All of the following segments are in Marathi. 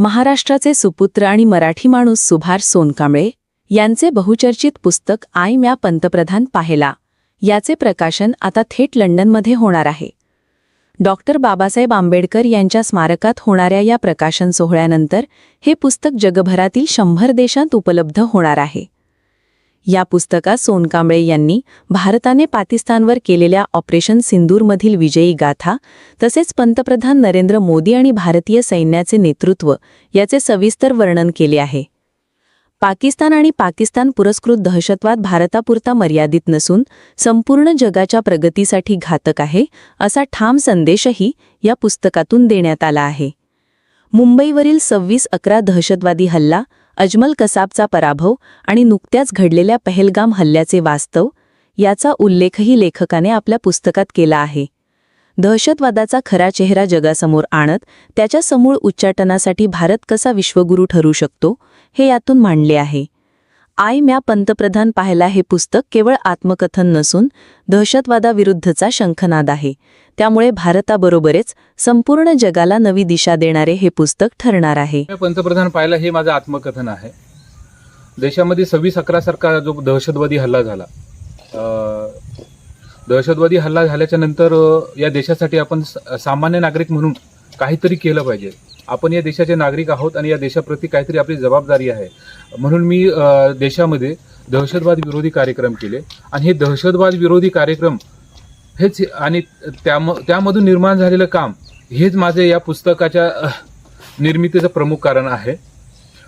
महाराष्ट्राचे सुपुत्र आणि मराठी माणूस सुभाष सोनकांबळे यांचे बहुचर्चित पुस्तक आय म्या पंतप्रधान पाहेला. याचे प्रकाशन आता थेट लंडनमध्ये होणार आहे. डॉक्टर बाबासाहेब आंबेडकर यांच्या स्मारकात होणाऱ्या या प्रकाशन सोहळ्यानंतर हे पुस्तक जगभरातील शंभर देशांत उपलब्ध होणार आहे. या पुस्तकात सोनकांबळे यांनी भारताने पाकिस्तानवर केलेल्या ऑपरेशन सिंदूरमधील विजयी गाथा तसेच पंतप्रधान नरेंद्र मोदी आणि भारतीय सैन्याचे नेतृत्व याचे सविस्तर वर्णन केले आहे. पाकिस्तान आणि पाकिस्तान पुरस्कृत दहशतवाद भारतापुरता मर्यादित नसून संपूर्ण जगाच्या प्रगतीसाठी घातक आहे असा ठाम संदेशही या पुस्तकातून देण्यात आला आहे. मुंबईवरील सव्वीस अकरा दहशतवादी हल्ला अजमल कसाबचा पराभव आणि नुकत्याच घडलेल्या पहलगाम हल्ल्याचे वास्तव याचा उल्लेखही लेखकाने आपल्या पुस्तकात केला आहे. दहशतवादाचा खरा चेहरा जगासमोर आणत त्याच्या समूळ उच्चाटनासाठी भारत कसा विश्वगुरू ठरू शकतो हे यातून मांडले आहे. आय म्या पंतप्रधान पाहायला हे पुस्तक केवळ आत्मकथन नसून दहशतवादाविरुद्धचा शंखनाद आहे. त्यामुळे भारताबरोबरच संपूर्ण जगाला नवी दिशा देणारे हे पुस्तक ठरणार आहे. पंतप्रधान पाहिला हे माझं आत्मकथन आहे. देशामध्ये सव्वीस अकरा सारखा जो दहशतवादी हल्ला झाला अं, दहशतवादी हल्ला झाल्याच्यानंतर या देशासाठी आपण सामान्य नागरिक म्हणून काहीतरी केलं पाहिजे. आपण या देशाचे नागरिक आहोत आणि या देशाप्रती काहीतरी आपली जबाबदारी आहे. म्हणून मी देशामध्ये दहशतवाद विरोधी कार्यक्रम केले. आणि हे दहशतवाद विरोधी कार्यक्रम हेच आणि त्याम त्यामधून निर्माण झालेलं काम हेच माझे या पुस्तकाच्या निर्मितीचं प्रमुख कारण आहे.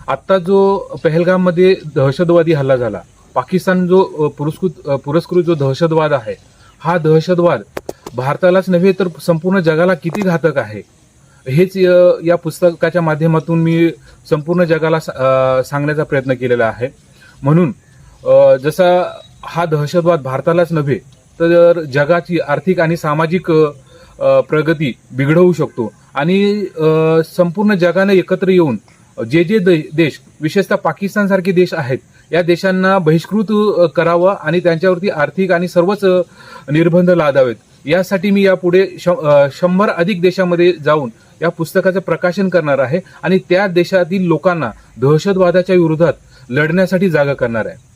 आत्ता जो पहलगाममध्ये दहशतवादी हल्ला झाला पाकिस्तान जो पुरस्कृत पुरस्कृत जो दहशतवाद आहे हा दहशतवाद भारतालाच नव्हे तर संपूर्ण जगाला किती घातक आहे? हेच या पुस्तकाच्या माध्यमातून मी संपूर्ण जगाला सा- सांगण्याचा प्रयत्न केलेला आहे. म्हणून जसा हा दहशतवाद भारतालाच नव्हे तर जगाची आर्थिक आणि सामाजिक प्रगती बिघडवू शकतो. आणि संपूर्ण जगाने एकत्र येऊन जे जे देश विशेषतः पाकिस्तानसारखे देश आहेत या देशांना बहिष्कृत करावं आणि त्यांच्यावरती आर्थिक आणि सर्वच निर्बंध लादावेत. यासाठी मी यापुढे श- शंभर अधिक देशामध्ये जाऊन या पुस्तकाचं प्रकाशन करणार आहे आणि त्या देशातील लोकांना दहशतवादाच्या विरोधात लढण्यासाठी जागा करणार आहे.